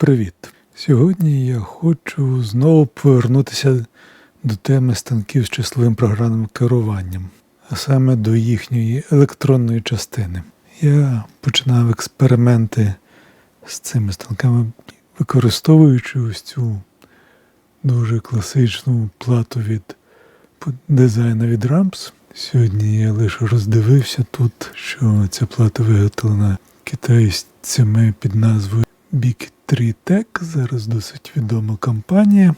Привіт! Сьогодні я хочу знову повернутися до теми станків з числовим програмним керуванням, а саме до їхньої електронної частини. Я починав експерименти з цими станками, використовуючи ось цю дуже класичну плату від дизайну від Ramps. Сьогодні я лише роздивився тут, що ця плата виготовлена китайцями під назвою Big 3 Tech. Зараз досить відома компанія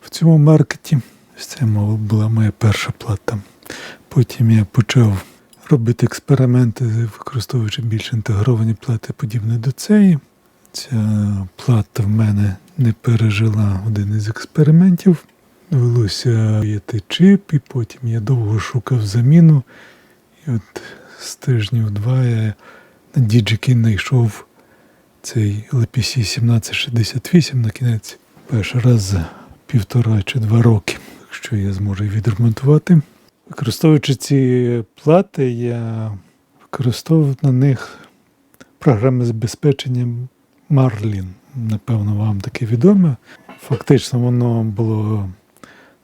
в цьому маркеті. Це була моя перша плата. Потім я почав робити експерименти, використовуючи більш інтегровані плати, подібні до цієї. Ця плата в мене не пережила один із експериментів. Довелося віяти чип, і потім я довго шукав заміну. І от з тижнів два я на DigiKey знайшов цей LPC 1768 на кінець. Перший раз за півтора чи два роки, якщо я зможу відремонтувати. Використовуючи ці плати, я використовував на них програми забезпечення Marlin. Напевно, вам таке відоме. Фактично, воно було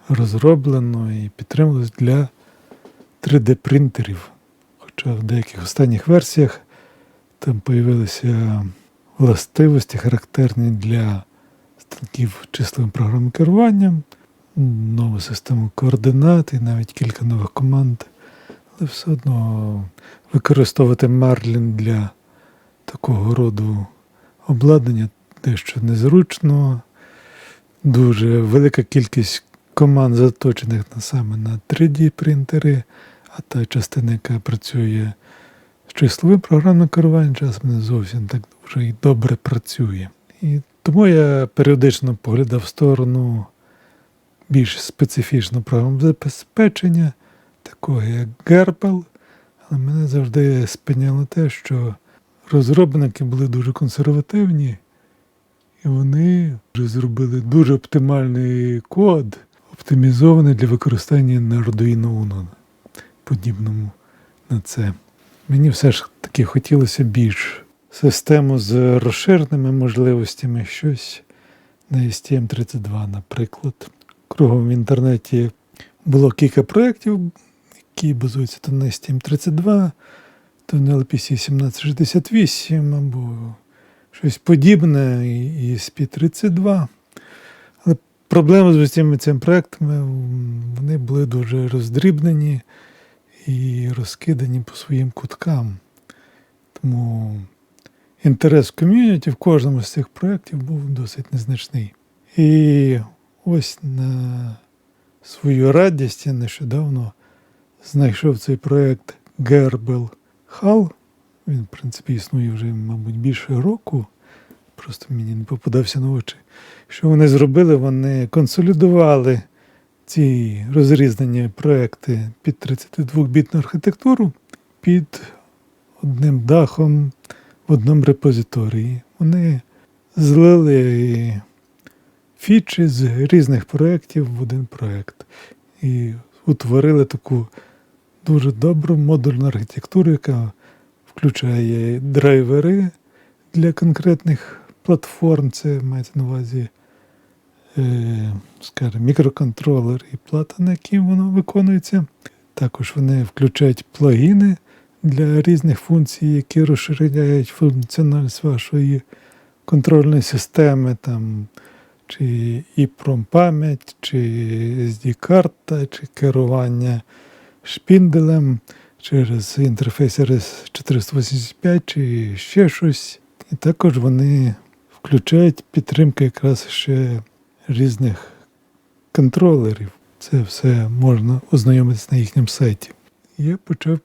розроблено і підтримувалось для 3D-принтерів. Хоча в деяких останніх версіях там появилися властивості, характерні для станків числовим програмним керуванням, нову систему координат і навіть кілька нових команд. Але все одно використовувати Marlin для такого роду обладнання дещо незручно. Дуже велика кількість команд заточених саме на 3D-принтери, а та частина, яка працює числовим програмним керуванням, часом не зовсім так вже і добре працює. І тому я періодично поглядав в сторону більш специфічного програмного забезпечення, такого як Gerpel, але мене завжди спиняло те, що розробники були дуже консервативні, і вони вже зробили дуже оптимальний код, оптимізований для використання на Arduino Uno, подібному на це. Мені все ж таки хотілося більш систему з розширеними можливостями, щось на STM32, наприклад. Кругом в інтернеті було кілька проєктів, які базуються то на STM32, то на LPC 1768 або щось подібне і SP32. Але проблеми з усіми цими проектами вони були дуже роздрібнені і розкидані по своїм куткам. Тому інтерес ком'юніті в кожному з цих проєктів був досить незначний. І ось на свою радість я нещодавно знайшов цей проєкт Gerbil Hall. Він, в принципі, існує вже, мабуть, більше року. Просто мені не попадався на очі. Що вони зробили? Вони консолідували ці розрізнені проекти під 32-бітну архітектуру під одним дахом в одному репозиторії. Вони злили фічі з різних проєктів в один проєкт і утворили таку дуже добру модульну архітектуру, яка включає драйвери для конкретних платформ. Це мається на увазі скажімо, мікроконтролер і плата, на якій воно виконується. Також вони включають плагіни для різних функцій, які розширяють функціональність вашої контрольної системи, там, чи EEPROM пам'ять, чи SD-карта, чи керування шпінделем через інтерфейс RS485, чи ще щось. І також вони включають підтримку якраз ще різних контролерів. Це все можна ознайомитися на їхньому сайті. Я почав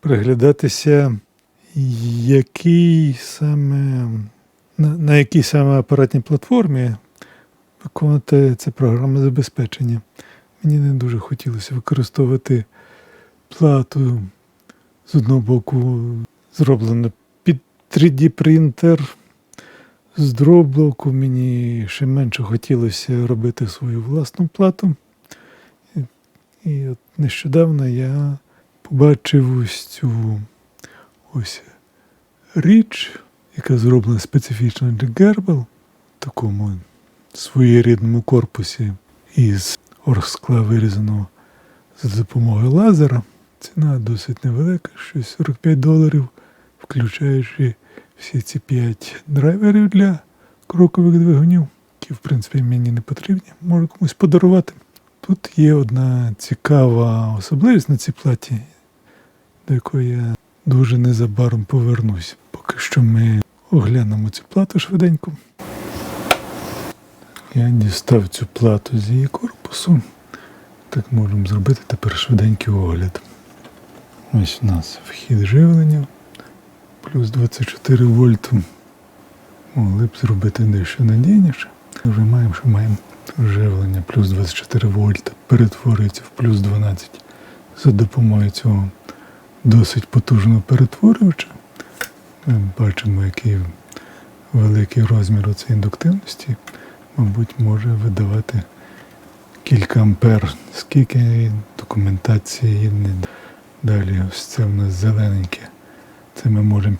приглядатися, який саме, на, на якій саме апаратній платформі виконувати це програмне забезпечення. Мені не дуже хотілося використовувати плату з одного боку, зроблено під 3D-принтер. З другого мені ще менше хотілося робити свою власну плату. І, і от нещодавно я побачив ось цю ось річ, яка зроблена специфічно для Gerbil. такому своєрідному корпусі із оргскла вирізаного за допомогою лазера. Ціна досить невелика, щось 45 доларів, включаючи всі ці 5 драйверів для крокових двигунів, які, в принципі, мені не потрібні, можу комусь подарувати. Тут є одна цікава особливість на цій платі, до якої я дуже незабаром повернусь. Поки що ми оглянемо цю плату швиденько. Я дістав цю плату з її корпусу. Так можемо зробити тепер швиденький огляд. Ось у нас вхід живлення плюс 24 вольту. Могли б зробити дещо надійніше. Вже маємо, що маємо живлення плюс 24 вольта перетворюється в плюс 12 за допомогою цього досить потужного перетворювача. Ми бачимо, який великий розмір цієї індуктивності. Мабуть, може видавати кілька ампер. Скільки документації не далі. Ось це в нас зелененьке. Це ми можемо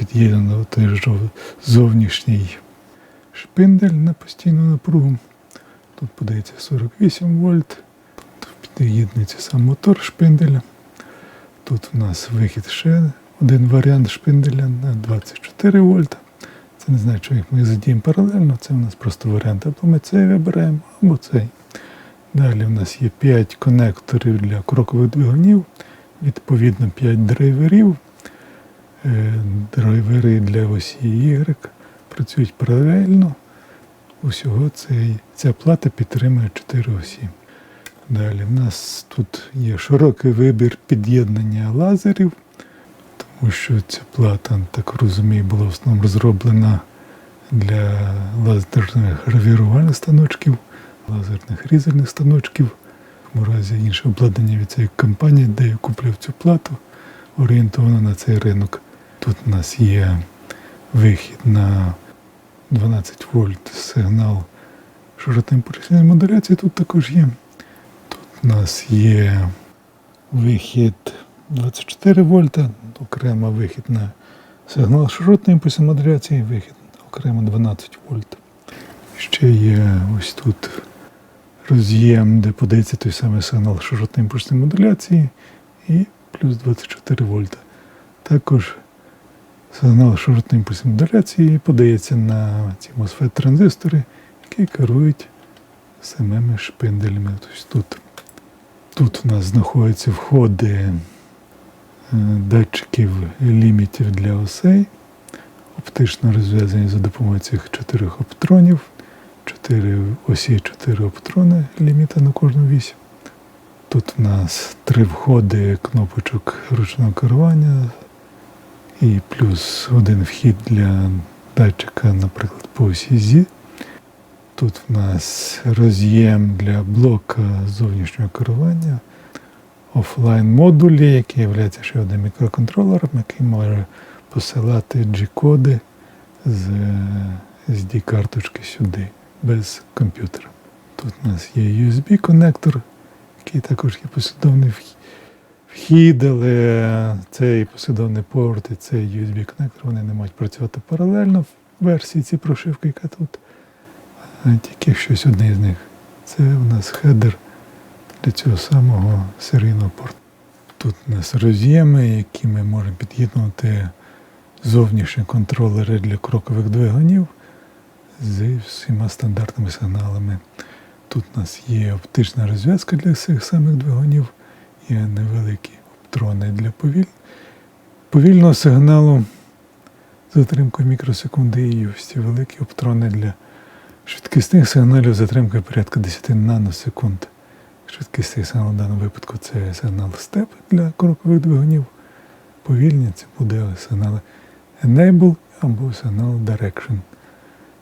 жов- зовнішній шпиндель на постійну напругу. Тут подається 48 вольт. Тут під'єднується сам мотор шпинделя. Тут у нас вихід ще один варіант шпинделя на 24 вольта. Це не знаю, що їх ми задіємо паралельно. Це у нас просто варіант. Або ми цей вибираємо, або цей. Далі у нас є 5 конекторів для крокових двигунів, відповідно 5 драйверів. Е, Драйвери для осі Y працюють паралельно. Усього цей, ця плата підтримує 4 осі. Далі в нас тут є широкий вибір під'єднання лазерів, тому що ця плата, так розумію, була в основному розроблена для лазерних гравірувальних станочків, лазерних різальних станочків. В разі інше обладнання від цієї компанії, де я купив цю плату, орієнтовано на цей ринок. Тут у нас є вихід на 12 вольт сигнал широтоімпульсної модуляції тут також є. Тут у нас є вихід 24 вольта, окремо вихід на сигнал широтної імпульсної модуляції, вихід окремо 12 вольт. Ще є ось тут роз'єм, де подається той самий сигнал широтної імпульсної модуляції і плюс 24 вольта. Також сигнал широтної імпульсної модуляції подається на ці MOSFET транзистори, які керують самими шпинделями. Тобто тут, тут у нас знаходяться входи е, датчиків лімітів для осей, оптично розв'язані за допомогою цих чотирьох оптронів, чотири осі, чотири оптрони ліміта на кожну вісь. Тут у нас три входи кнопочок ручного керування і плюс один вхід для датчика, наприклад, по осі. Тут в нас роз'єм для блока зовнішнього керування, офлайн модулі, який є ще одним мікроконтролером, який може посилати G-коди з SD-карточки сюди без комп'ютера. Тут у нас є USB-конектор, який також є послідовний вхід вхід, цей послідовний порт і цей USB-коннектор вони не можуть працювати паралельно в версії цієї прошивки, яка тут. Тільки щось одне з них. Це у нас хедер для цього самого серійного порту. Тут у нас роз'єми, які ми можемо під'єднувати зовнішні контролери для крокових двигунів з всіма стандартними сигналами. Тут у нас є оптична розв'язка для цих самих двигунів є невеликі оптрони для повіль... повільного сигналу з затримкою мікросекунди і ось великі оптрони для швидкісних сигналів затримкою порядка 10 наносекунд. Швидкісний сигнал в даному випадку це сигнал степ для крокових двигунів. Повільні це буде сигнал Enable або сигнал Direction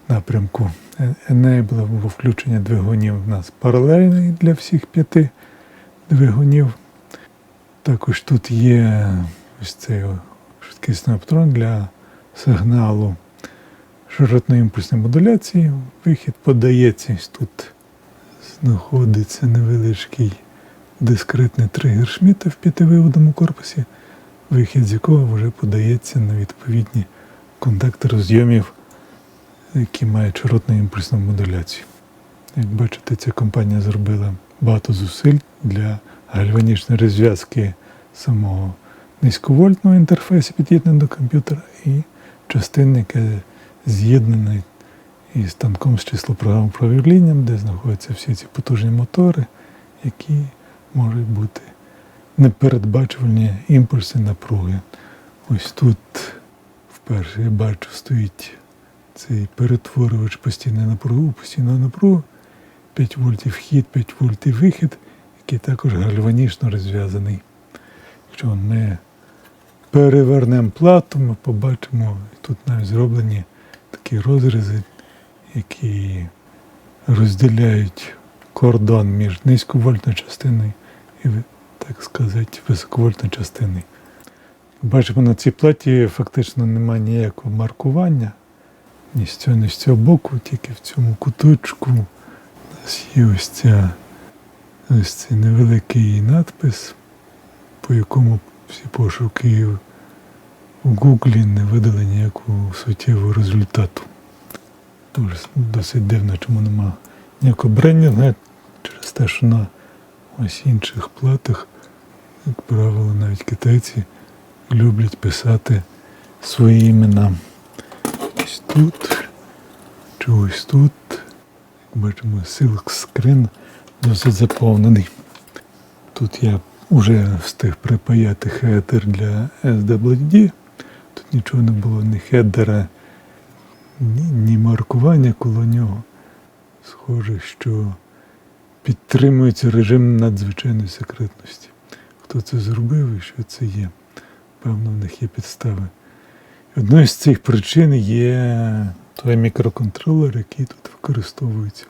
напрямку. Enable або включення двигунів у нас паралельний для всіх п'яти двигунів. Також тут є ось цей швидкісний оптрон для сигналу широтної імпульсної модуляції. Вихід подається ось тут. Знаходиться невеличкий дискретний тригер Шміта в п'ятививодному корпусі, вихід з якого вже подається на відповідні контактори зйомів які мають широтну імпульсну модуляцію. Як бачите, ця компанія зробила багато зусиль для гальванічної розв'язки самого низьковольтного інтерфейсу під'єднаного до комп'ютера і частини, яка з'єднана із станком з числопрограмним управлінням, де знаходяться всі ці потужні мотори, які можуть бути непередбачувальні імпульси напруги. Ось тут вперше я бачу стоїть цей перетворювач постійної напруги, постійного напругу, 5 вольтів вхід, 5 вольтів вихід, який також гальванічно розв'язаний. Якщо ми перевернемо плату, ми побачимо, тут навіть зроблені такі розрізи, які розділяють кордон між низьковольтною частиною і, так сказати, високовольтною частиною. Бачимо, на цій платі фактично немає ніякого маркування. Ні з цього, ні з цього боку, тільки в цьому куточку у нас є ось ця ось цей невеликий надпис, по якому всі пошуки в Гуглі не видали ніякого суттєвого результату. Дуже досить дивно, чому нема ніякого брендінга через те, що на ось інших платах, як правило, навіть китайці люблять писати свої імена. Ось тут, чи ось тут. Як бачимо, silk screen досить заповнений. Тут я вже встиг припаяти хедер для SWD. Тут нічого не було, ні хедера, ні, маркування коло нього. Схоже, що підтримується режим надзвичайної секретності. Хто це зробив і що це є? Певно, в них є підстави. Одною з цих причин є той мікроконтролер, який тут використовується.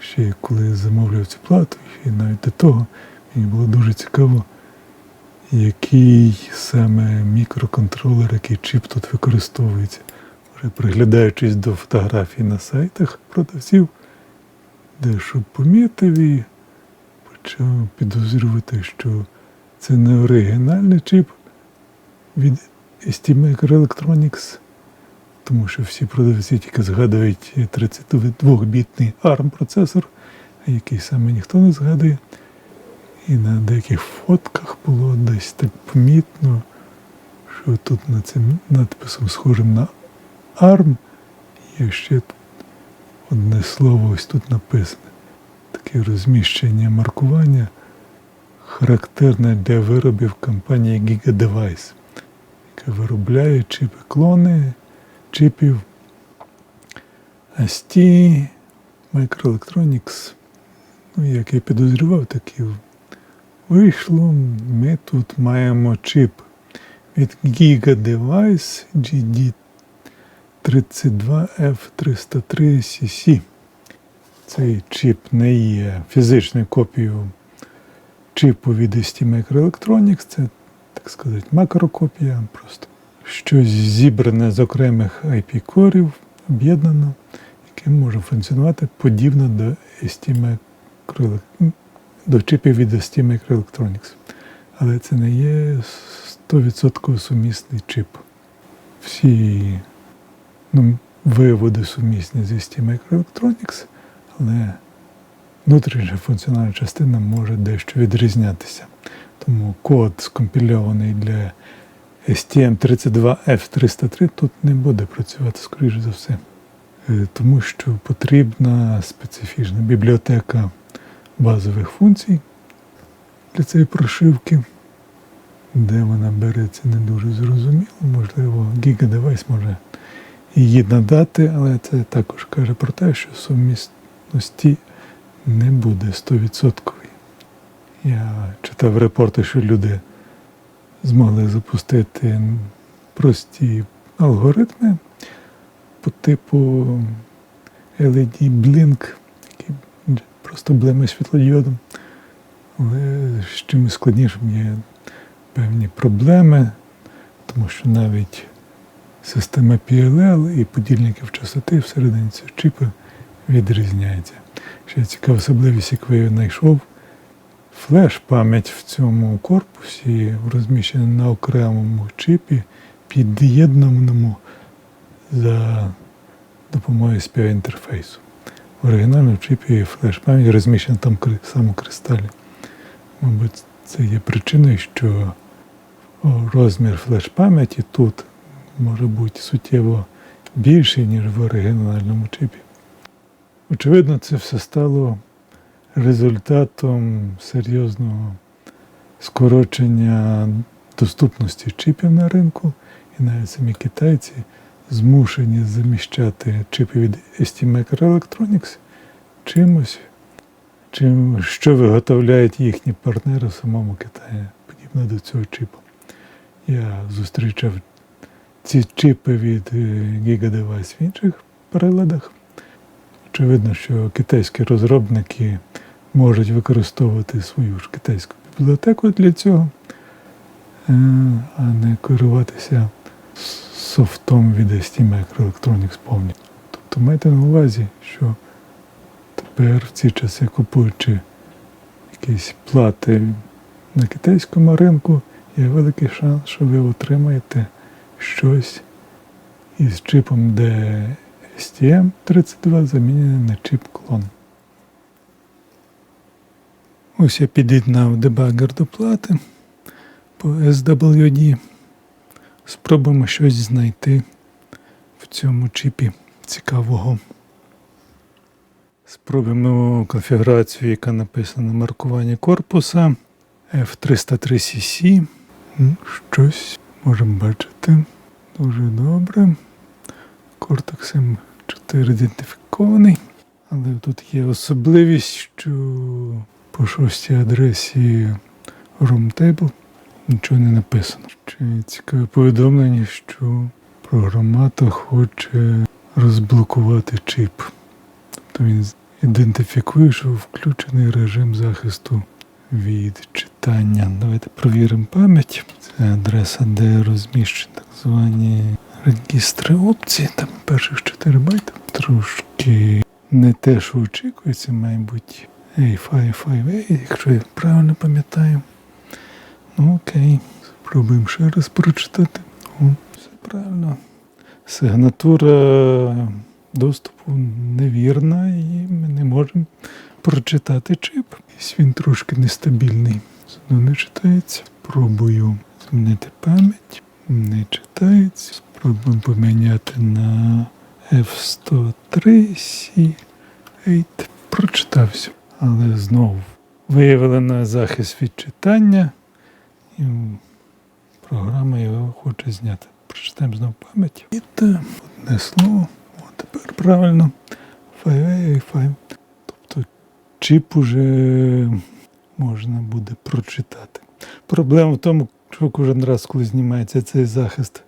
Ще коли я замовляв цю плату, і навіть до того, мені було дуже цікаво, який саме мікроконтролер, який чіп тут використовується. Вже приглядаючись до фотографій на сайтах продавців, дещо помітив і почав підозрювати, що це не оригінальний чіп від ST Microelectronics, тому що всі продавці тільки згадують 32-бітний ARM процесор, а який саме ніхто не згадує. І на деяких фотках було десь так помітно, що тут над цим надписом схожим на ARM є ще одне слово ось тут написане. Таке розміщення маркування характерне для виробів компанії GigaDevice, яка виробляє чіпи клони чіпів ST, Microelectronics. Ну, як я підозрював, так і вийшло. Ми тут маємо чіп від GigaDevice GD32F303CC. Цей чіп не є фізичною копією чипу від ST Microelectronics, це, так сказати, макрокопія, просто щось зібране з окремих IP-корів, об'єднано, яке може функціонувати подібно до до чипів від ST Microelectronics. Але це не є 100% сумісний чип. Всі ну, виводи сумісні з ST Microelectronics, але внутрішня функціональна частина може дещо відрізнятися. Тому код скомпільований для STM32F303 тут не буде працювати, скоріш за все. Е, Тому що потрібна специфічна бібліотека базових функцій для цієї прошивки. Де вона береться, не дуже зрозуміло. Можливо, GigaDevice може її надати, але це також каже про те, що сумісності не буде 100%. Я читав репорти, що люди змогли запустити прості алгоритми по типу LED Blink, який просто блимає світлодіодом. Але з чимось складнішим є певні проблеми, тому що навіть система PLL і подільників частоти всередині цього чіпа відрізняється. Ще цікава особливість, яку я знайшов. Флеш-пам'ять в цьому корпусі розміщена на окремому чипі, під'єднаному за допомогою SPI інтерфейсу. В оригінальному чіпі флеш-пам'ять розміщена там саме кристалі. Мабуть, це є причиною, що розмір флеш-пам'яті тут може бути суттєво більший, ніж в оригінальному чіпі. Очевидно, це все стало результатом серйозного скорочення доступності чіпів на ринку, і навіть самі китайці змушені заміщати чипи від ST Microelectronics чимось, чим, що виготовляють їхні партнери в самому Китаї, подібно до цього чіпу. Я зустрічав ці чипи від е, GigaDevice в інших приладах. Очевидно, що китайські розробники можуть використовувати свою ж китайську бібліотеку для цього, е, а не керуватися софтом від ST Microelectronics повністю. Тобто майте на увазі, що тепер в ці часи купуючи якісь плати на китайському ринку, є великий шанс, що ви отримаєте щось із чипом, де STM32 замінений на чип клон. Ось я під'єднав дебагер до плати по SWD. Спробуємо щось знайти в цьому чіпі цікавого. Спробуємо конфігурацію, яка написана на маркуванні корпуса F303CC. Щось можемо бачити. Дуже добре. Cortex M4 ідентифікований. Але тут є особливість, що по шостій адресі Roomtable нічого не написано. Чи цікаве повідомлення, що програмата хоче розблокувати чіп. Тобто він ідентифікує, що включений режим захисту від читання. Давайте провіримо пам'ять. Це адреса, де розміщені так звані регістри опцій, там перших 4 байта. Трошки не те, що очікується, мабуть. A5A, якщо я правильно пам'ятаю. Ну окей, спробуємо ще раз прочитати. О, Все правильно. Сигнатура доступу невірна і ми не можемо прочитати чип. Він трошки нестабільний. Знову не читається. Пробую змінити пам'ять. Не читається. Спробуємо поміняти на F103C8. Прочитався. Але знову виявили на захист від читання. І програма його хоче зняти. Прочитаємо знову пам'ять. І те одне слово. О, тепер правильно. 5A, 5. Тобто чіп уже можна буде прочитати. Проблема в тому, що кожен раз, коли знімається цей захист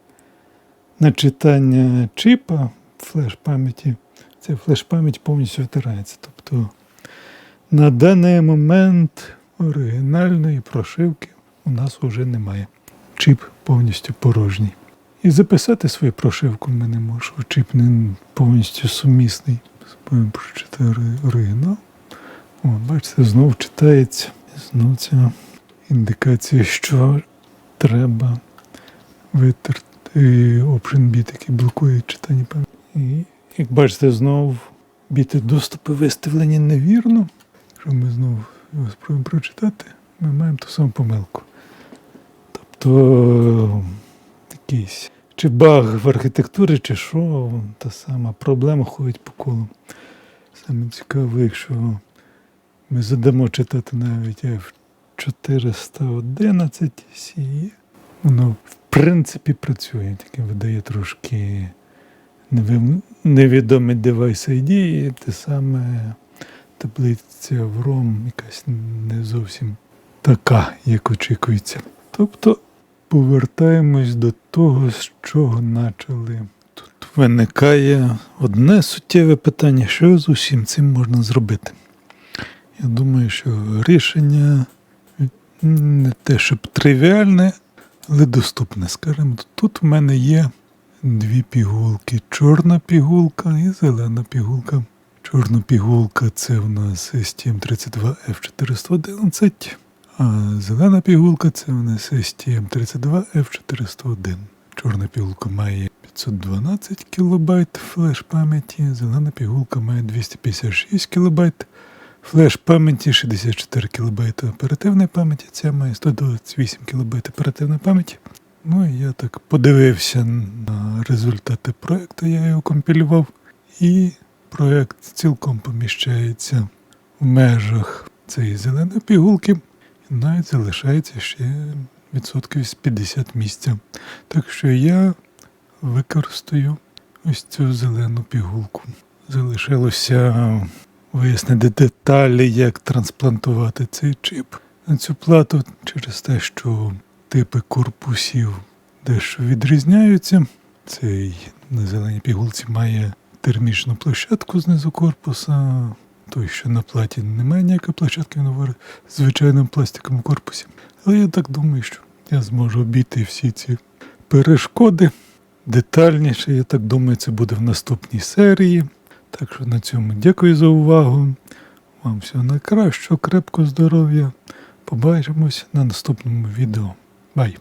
на читання чіпа флеш-пам'яті, ця флеш-пам'ять повністю витирається. Тобто на даний момент оригінальної прошивки у нас вже немає. Чіп повністю порожній. І записати свою прошивку ми не можемо. Чіп не повністю сумісний. Спробуємо прочитати оригінал. О, бачите, знову читається. Знову ця індикація, що треба витерти Option біт, який блокує читання. І як бачите, знову біти доступи виставлені невірно. Якщо ми знову його спробуємо прочитати, ми маємо ту саму помилку. Тобто якийсь чи баг в архітектурі, чи що, та сама проблема ходить по колу. Саме цікаве, якщо ми задамо читати навіть F411 CE, воно в принципі працює, тільки видає трошки невідомий девайс ID, і те саме таблиця в ROM якась не зовсім така, як очікується. Тобто повертаємось до того, з чого почали. Тут виникає одне суттєве питання, що з усім цим можна зробити. Я думаю, що рішення не те, щоб тривіальне, але доступне. Скажімо, тут в мене є дві пігулки: чорна пігулка і зелена пігулка. Чорна пігулка це в нас STM32F411, а зелена пігулка це в нас STM32F401. Чорна пігулка має 912 кБ флеш пам'яті, зелена пігулка має 256 кБ флеш пам'яті, 64 кБ оперативної пам'яті, ця має 128 кБ оперативної пам'яті. Ну і я так подивився на результати проекту, я його компілював, і проект цілком поміщається в межах цієї зеленої пігулки, і навіть залишається ще відсотків з 50 місця. Так що я використаю ось цю зелену пігулку. Залишилося вияснити деталі, як трансплантувати цей чип на цю плату через те, що типи корпусів дещо відрізняються. Цей на зеленій пігулці має термічну площадку знизу корпуса. Той, що на платі немає ніякої площадки, він говорить в звичайному пластиковому корпусі. Але я так думаю, що я зможу обійти всі ці перешкоди. Детальніше, я так думаю, це буде в наступній серії. Так що на цьому дякую за увагу. Вам всього найкращого, крепкого здоров'я. Побачимось на наступному відео. Бай!